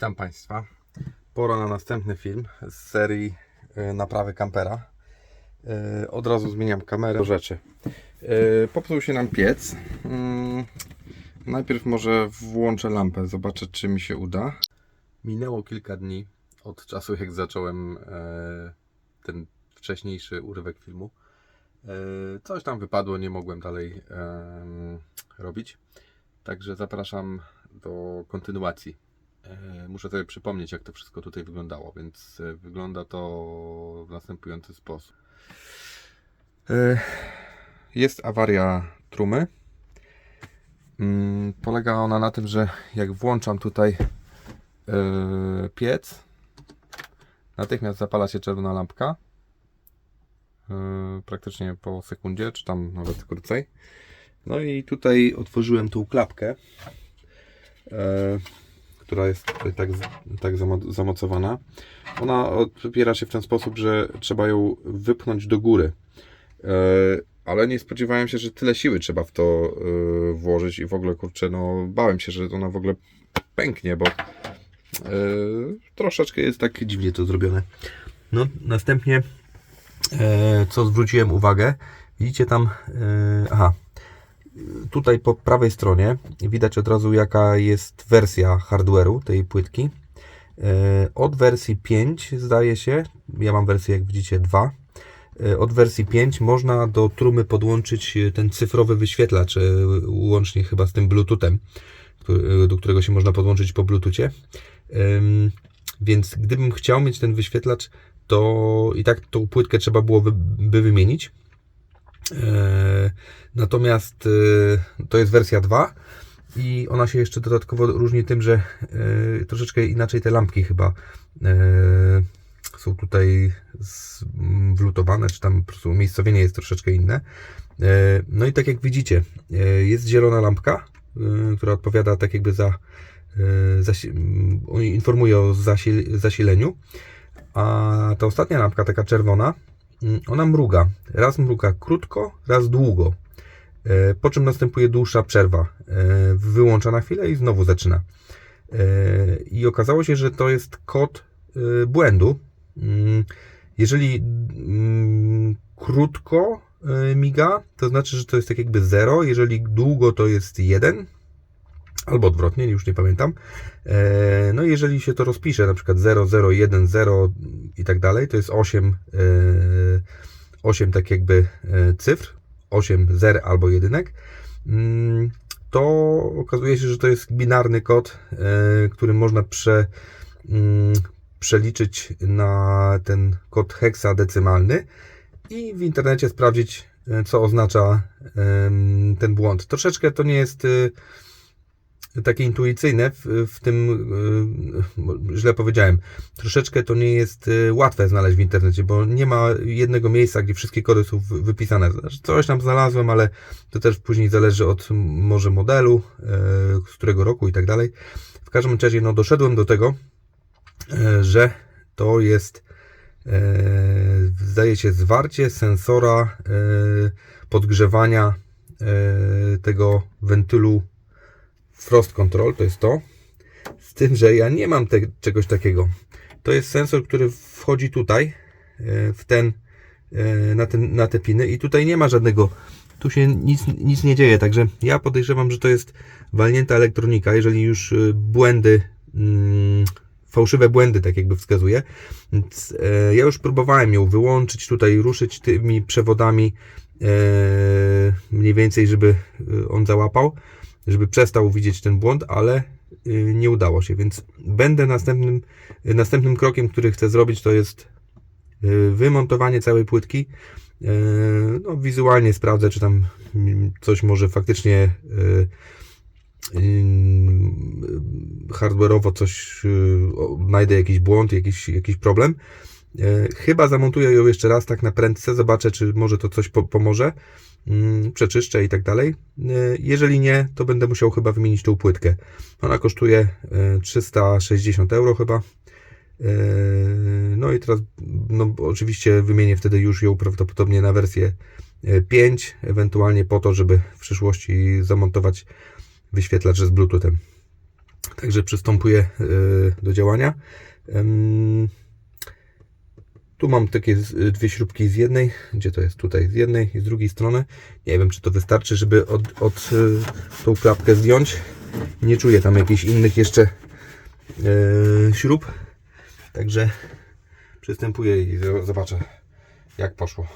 Witam Państwa. Pora na następny film z serii e, naprawy kampera. E, Od razu zmieniam kamerę do rzeczy. E, Popsuł się nam piec. Mm, Najpierw może włączę lampę, zobaczę czy mi się uda. Minęło kilka dni od czasu jak zacząłem ten wcześniejszy urywek filmu. Coś tam wypadło, nie mogłem dalej robić. Także zapraszam do kontynuacji. E, Muszę sobie przypomnieć, jak to wszystko tutaj wyglądało, więc e, wygląda to w następujący sposób. E, Jest awaria trumy. Mm, Polega ona na tym, że jak włączam tutaj piec, natychmiast zapala się czerwona lampka. Praktycznie po sekundzie, czy tam nawet krócej. No i tutaj otworzyłem tą klapkę, która jest tutaj tak, tak zamo- zamocowana. Ona otwiera się w ten sposób, że trzeba ją wypchnąć do góry. E, ale nie spodziewałem się, że tyle siły trzeba w to e, włożyć i w ogóle kurczę, no bałem się, że ona w ogóle pęknie, bo e, troszeczkę jest tak dziwnie to zrobione. No, następnie co zwróciłem uwagę, widzicie tam, aha, tutaj po prawej stronie widać od razu jaka jest wersja hardware'u tej płytki. E, Od wersji 5 zdaje się, ja mam wersję jak widzicie 2. E, Od wersji 5 można do trumy podłączyć e, ten cyfrowy wyświetlacz, łącznie chyba z tym Bluetoothem, do którego się można podłączyć po Bluetoothie. Więc gdybym chciał mieć ten wyświetlacz, to i tak tą płytkę trzeba było by, by wymienić. Natomiast e, to jest wersja 2 i ona się jeszcze dodatkowo różni tym, że e, troszeczkę inaczej te lampki chyba e, są tutaj wlutowane, czy tam po prostu umiejscowienie jest troszeczkę inne. No i tak jak widzicie, jest zielona lampka, która odpowiada tak jakby za, e, zasi- m, informuje o zasil, zasileniu, a ta ostatnia lampka, taka czerwona, mm, ona mruga. Raz mruga krótko, raz długo. E, Po czym następuje dłuższa przerwa. E, Wyłącza na chwilę i znowu zaczyna. E, I okazało się, że to jest kod błędu. Mm, Jeżeli mm, krótko miga, to znaczy, że to jest tak jakby 0. Jeżeli długo, to jest 1. Albo odwrotnie, już nie pamiętam. No i jeżeli się to rozpisze, na przykład 0, 0, 1, 0 i tak dalej, to jest 8, e, 8 tak jakby cyfr, 8 zer albo jedynek, mm, to okazuje się, że to jest binarny kod, e, który można prze, mm, przeliczyć na ten kod heksadecymalny i w internecie sprawdzić, e, co oznacza ten błąd. Troszeczkę to nie jest e, takie intuicyjne w, w tym, y, źle powiedziałem, troszeczkę to nie jest y, łatwe znaleźć w internecie, bo nie ma jednego miejsca, gdzie wszystkie kody są wy- wypisane. Znaczy, Coś tam znalazłem, ale to też później zależy od może modelu, y, z którego roku i tak dalej. W każdym razie no, doszedłem do tego, y, że to jest y, zdaje się zwarcie sensora y, podgrzewania tego wentylu Frost Control, to jest to. Z tym, że ja nie mam te, czegoś takiego. To jest sensor, który wchodzi tutaj, e, w ten, e, na, ten, na te piny i tutaj nie ma żadnego, tu się nic, nic nie dzieje, także ja podejrzewam, że to jest walnięta elektronika, jeżeli już e, błędy, mm, fałszywe błędy tak jakby wskazuje. Ja już próbowałem ją wyłączyć, tutaj ruszyć tymi przewodami mniej więcej, żeby on załapał żeby przestał widzieć ten błąd, ale y, nie udało się, więc będę następnym, y, następnym krokiem, który chcę zrobić, to jest y, wymontowanie całej płytki. No, wizualnie sprawdzę, czy tam mm, coś może faktycznie y, hardware'owo coś znajdę jakiś błąd, jakiś, jakiś problem. Chyba zamontuję ją jeszcze raz tak na prędce, zobaczę, czy może to coś po, pomoże mm, przeczyszczę i tak dalej. Y, Jeżeli nie, to będę musiał chyba wymienić tą płytkę. Ona kosztuje y, 360 euro chyba. Y, No i teraz, no oczywiście wymienię wtedy już ją prawdopodobnie na wersję y, 5, ewentualnie po to, żeby w przyszłości zamontować wyświetlacz z Bluetoothem. Także przystępuję do działania. Tu mam takie dwie śrubki z jednej, gdzie to jest tutaj z jednej i z drugiej strony. Nie wiem, czy to wystarczy, żeby od, od e, tą klapkę zdjąć. Nie czuję tam jakichś innych jeszcze e, śrub. Także przystępuję i zo- zobaczę, jak poszło.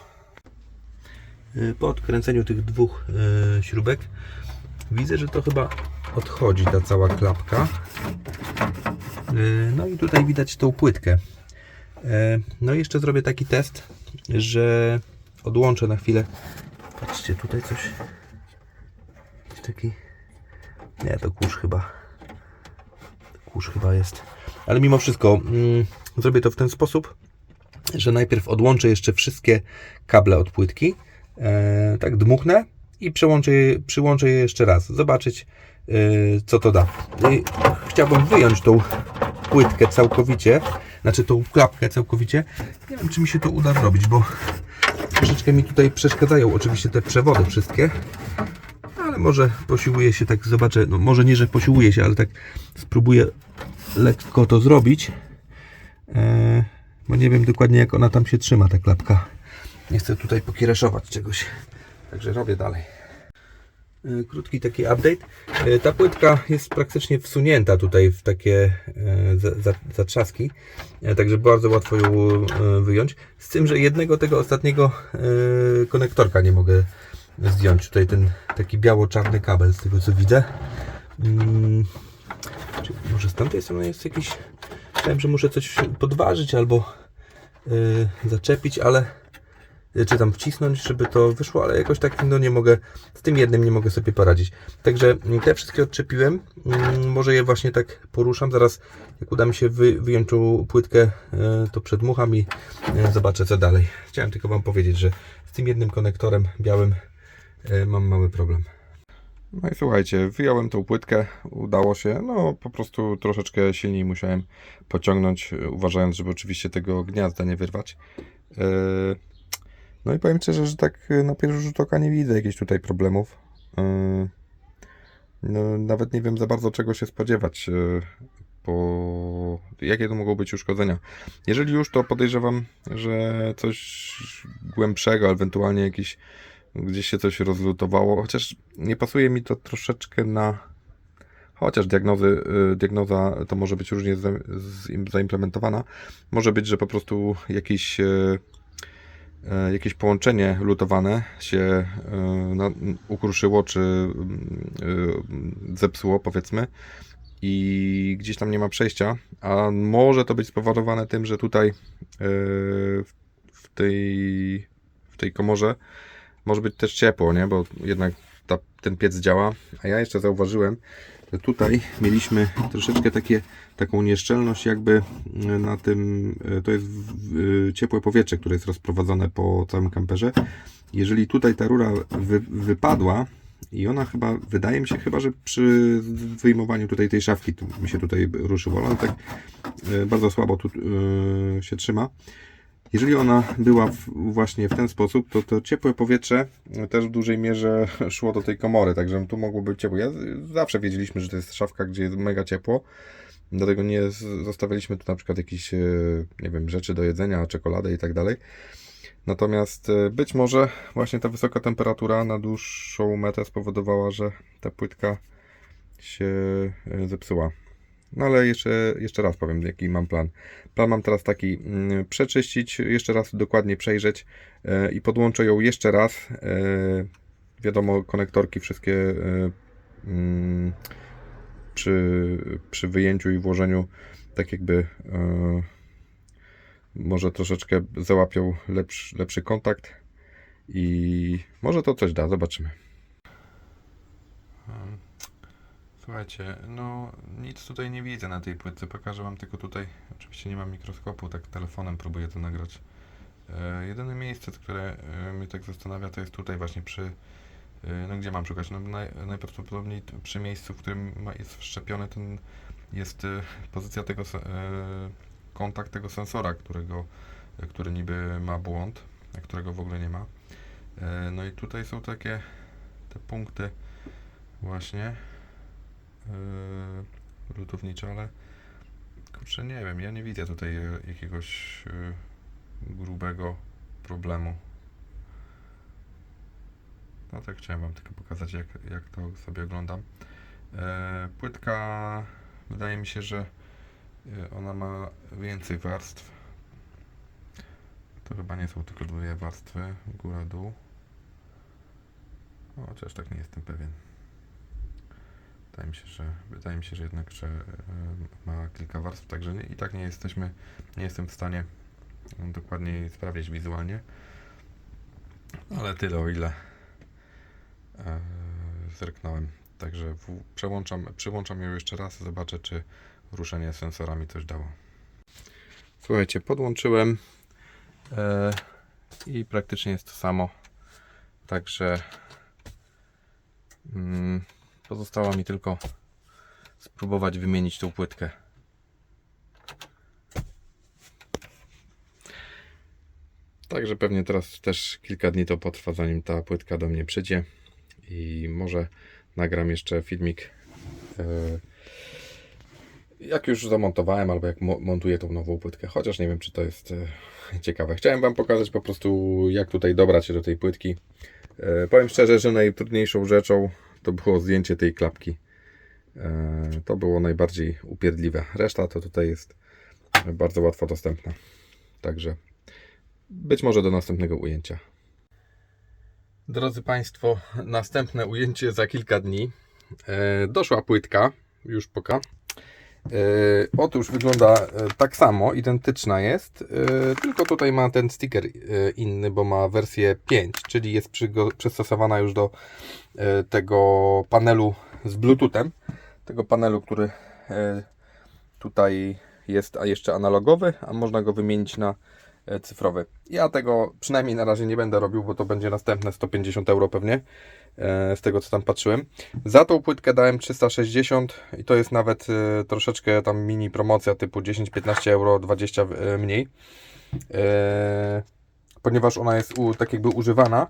E, Po odkręceniu tych dwóch e, śrubek widzę, że to chyba odchodzi ta cała klapka. E, No i tutaj widać tą płytkę. E, No i jeszcze zrobię taki test, że odłączę na chwilę. Patrzcie, tutaj coś. Taki. Nie, to kurz chyba. Kurz chyba jest. Ale mimo wszystko mm, zrobię to w ten sposób, że najpierw odłączę jeszcze wszystkie kable od płytki. E, tak dmuchnę i przyłączę je jeszcze raz. Zobaczyć e, co to da. I chciałbym wyjąć tą płytkę całkowicie, znaczy tą klapkę całkowicie. Nie wiem, czy mi się to uda zrobić, bo troszeczkę mi tutaj przeszkadzają oczywiście te przewody wszystkie. Ale może posiłuję się tak, zobaczę, no może nie, że posiłuję się, ale tak spróbuję lekko to zrobić. E, bo nie wiem dokładnie jak ona tam się trzyma, ta klapka. Nie chcę tutaj pokiereszować czegoś. Także robię dalej. E, Krótki taki update. E, Ta płytka jest praktycznie wsunięta tutaj w takie e, za- za- zatrzaski, także bardzo łatwo ją wyjąć. Z tym, że jednego tego ostatniego konektorka nie mogę zdjąć. Tutaj ten taki biało-czarny kabel, z tego co widzę. Mm, może z tamtej strony jest jakiś. Myślałem, że muszę coś podważyć albo zaczepić, ale czy tam wcisnąć, żeby to wyszło, ale jakoś tak no nie mogę, z tym jednym nie mogę sobie poradzić. Także mm, te wszystkie odczepiłem, Mm, może je właśnie tak poruszam, zaraz jak uda mi się wy, wyjąć płytkę, e, to przedmucham i e, zobaczę co dalej. Chciałem tylko Wam powiedzieć, że z tym jednym konektorem białym e, mam mały problem. No i słuchajcie, wyjąłem tą płytkę, udało się, no po prostu troszeczkę silniej musiałem pociągnąć, uważając, żeby oczywiście tego gniazda nie wyrwać. E, No i powiem szczerze, że tak e, na pierwszy rzut oka nie widzę jakichś tutaj problemów. E, No, nawet nie wiem za bardzo czego się spodziewać, e, bo jakie to mogą być uszkodzenia. Jeżeli już, to podejrzewam, że coś głębszego, ewentualnie jakiś gdzieś się coś rozlutowało, chociaż nie pasuje mi to troszeczkę na. Chociaż diagnozy, y, diagnoza to może być różnie zaimplementowana. Może być, że po prostu jakiś, y, y, jakieś połączenie lutowane się na, ukruszyło, czy y, zepsuło, powiedzmy, i gdzieś tam nie ma przejścia. A może to być spowodowane tym, że tutaj w- tej, w tej komorze może być też ciepło, nie? Bo jednak ta, ten piec działa. A ja jeszcze zauważyłem, tutaj mieliśmy troszeczkę takie, taką nieszczelność jakby y, na tym, y, to jest y, ciepłe powietrze, które jest rozprowadzone po całym kamperze. Jeżeli tutaj ta rura wy, wypadła i ona chyba, wydaje mi się chyba, że przy wyjmowaniu tutaj tej szafki mi się tutaj ruszyło, ale tak bardzo słabo tu się trzyma. Jeżeli ona była w, właśnie w ten sposób, to to ciepłe powietrze też w dużej mierze szło do tej komory, także tu mogło być ciepło. Ja zawsze wiedzieliśmy, że to jest szafka, gdzie jest mega ciepło, dlatego nie zostawialiśmy tu na przykład jakieś, e, nie wiem, rzeczy do jedzenia, czekoladę i tak dalej. Natomiast e, być może właśnie ta wysoka temperatura na dłuższą metę spowodowała, że ta płytka się e, zepsuła. No ale jeszcze, jeszcze raz powiem, jaki mam plan. Plan mam teraz taki, mm, przeczyścić, jeszcze raz dokładnie przejrzeć e, i podłączę ją jeszcze raz. E, wiadomo, konektorki wszystkie e, mm, przy, przy wyjęciu i włożeniu tak jakby może troszeczkę załapią lepszy, lepszy kontakt i może to coś da, zobaczymy. Słuchajcie, no nic tutaj nie widzę na tej płytce. Pokażę Wam tylko tutaj. Oczywiście nie mam mikroskopu, tak telefonem próbuję to nagrać. E, jedyne miejsce, które e, mnie tak zastanawia, to jest tutaj właśnie przy. E, no gdzie mam szukać? No, naj, najprawdopodobniej przy miejscu, w którym ma, jest wszczepiony ten. Jest e, pozycja tego. E, kontakt tego sensora, którego, e, który niby ma błąd, a którego w ogóle nie ma. E, no i tutaj są takie te punkty właśnie. Yy, lutownicze, ale kurczę, nie wiem, ja nie widzę tutaj e, jakiegoś e, grubego problemu. No tak chciałem Wam tylko pokazać, jak, jak to sobie oglądam. E, płytka, wydaje mi się, że ona ma więcej warstw. To chyba nie są tylko dwie warstwy, góra, dół. O, Chociaż tak nie jestem pewien. Wydaje mi się, że, wydaje mi się, że jednak, że e, ma kilka warstw, także nie, i tak nie jesteśmy, nie jestem w stanie dokładniej sprawdzić wizualnie. Ale tyle, o ile e, zerknąłem. Także w, przełączam, przyłączam ją jeszcze raz, zobaczę, czy ruszenie sensorami coś dało. Słuchajcie, podłączyłem e, i praktycznie jest to samo. Także mm, pozostało mi tylko spróbować wymienić tą płytkę. Także pewnie teraz też kilka dni to potrwa, zanim ta płytka do mnie przyjdzie. I może nagram jeszcze filmik. e, Jak już zamontowałem, albo jak mo- montuję tą nową płytkę. Chociaż nie wiem, czy to jest e, ciekawe. Chciałem Wam pokazać po prostu, jak tutaj dobrać się do tej płytki. E, Powiem szczerze, że najtrudniejszą rzeczą to było zdjęcie tej klapki. E, To było najbardziej upierdliwe. Reszta to tutaj jest bardzo łatwo dostępna. Także być może do następnego ujęcia. Drodzy Państwo, następne ujęcie za kilka dni. E, doszła płytka, już poka. E, otóż wygląda e, tak samo, identyczna jest, e, tylko tutaj ma ten sticker inny, bo ma wersję 5, czyli jest przystosowana już do tego panelu z Bluetoothem. Tego panelu, który tutaj jest a jeszcze analogowy, a można go wymienić na cyfrowy. Ja tego przynajmniej na razie nie będę robił, bo to będzie następne 150 euro pewnie, e, z tego co tam patrzyłem. Za tą płytkę dałem 360 i to jest nawet e, troszeczkę tam mini promocja typu 10-15 euro, 20 e, mniej. E, Ponieważ ona jest tak jakby używana,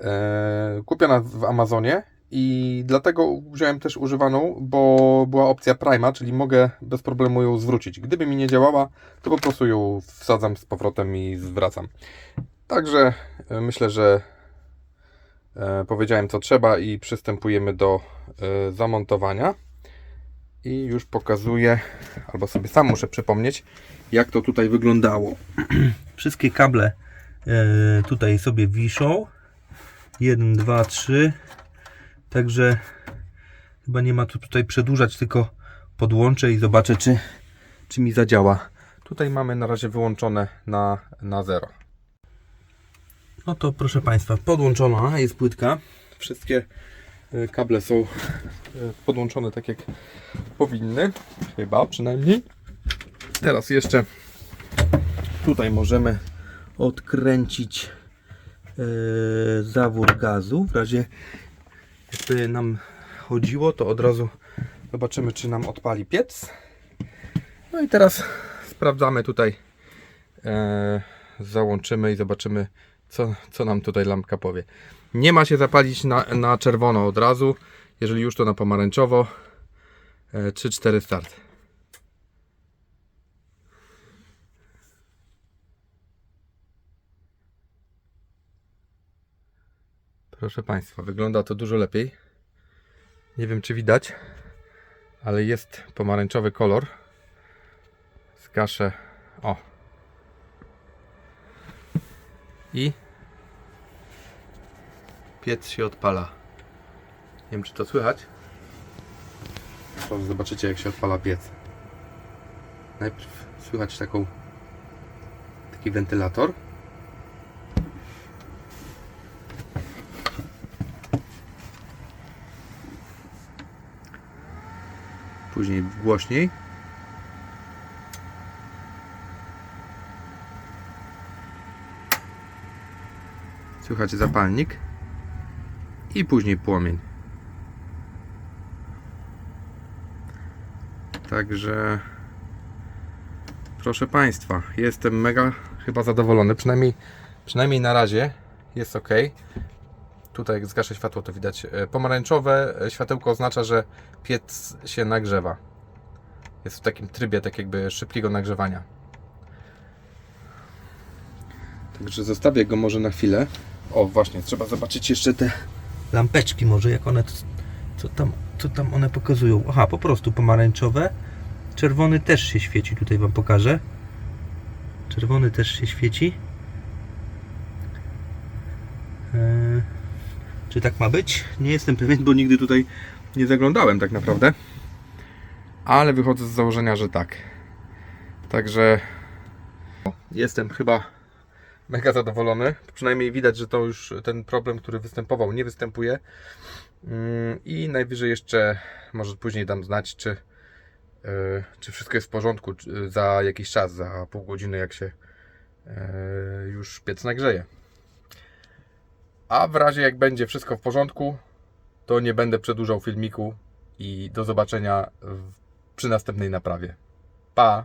e, kupiona w Amazonie i dlatego wziąłem też używaną, bo była opcja Prima, czyli mogę bez problemu ją zwrócić. Gdyby mi nie działała, to po prostu ją wsadzam z powrotem i zwracam. Także e, myślę, że e, powiedziałem co trzeba i przystępujemy do e, zamontowania. I już pokazuję, albo sobie sam muszę przypomnieć, jak to tutaj wyglądało. Wszystkie kable tutaj sobie wiszą. 1, 2, 3. Także chyba nie ma tu tutaj przedłużać, tylko podłączę i zobaczę, czy, czy mi zadziała. Tutaj mamy na razie wyłączone na, na zero. No to proszę Państwa, podłączona jest płytka. Wszystkie e, kable są E, Podłączone tak jak powinny, chyba przynajmniej. Teraz jeszcze tutaj możemy odkręcić e, zawór gazu. W razie jakby nam chodziło, to od razu zobaczymy, czy nam odpali piec. No i teraz sprawdzamy tutaj, e, załączymy i zobaczymy, co, co nam tutaj lampka powie. Nie ma się zapalić na, na czerwono od razu, jeżeli już to na pomarańczowo. E, 3-4 start. Proszę Państwa, wygląda to dużo lepiej. Nie wiem, czy widać, ale jest pomarańczowy kolor. Zgaszę. O. I piec się odpala. Nie wiem, czy to słychać. Zobaczycie, jak się odpala piec. Najpierw słychać taką taki wentylator. Później głośniej. Słychać zapalnik. I później płomień. Także proszę Państwa, jestem mega chyba zadowolony, przynajmniej, przynajmniej na razie jest ok. Tutaj jak zgaszę światło to widać e, pomarańczowe e, światełko oznacza, że piec się nagrzewa. jest w takim trybie tak jakby szybkiego nagrzewania. Także zostawię go może na chwilę. O, właśnie, trzeba zobaczyć jeszcze te Lampeczki może, jak one, co tam, co tam one pokazują. Aha, po prostu pomarańczowe. Czerwony też się świeci, tutaj Wam pokażę. Czerwony też się świeci. Czy tak ma być? Nie jestem pewien, bo nigdy tutaj nie zaglądałem tak naprawdę. Ale wychodzę z założenia, że tak. Także jestem chyba mega zadowolony. Przynajmniej widać, że to już ten problem, który występował, nie występuje. Mm, I najwyżej jeszcze może później dam znać, czy, yy, czy wszystko jest w porządku za jakiś czas, za pół godziny, jak się yy, już piec nagrzeje. A w razie jak będzie wszystko w porządku, to nie będę przedłużał filmiku i do zobaczenia w, przy następnej naprawie. Pa!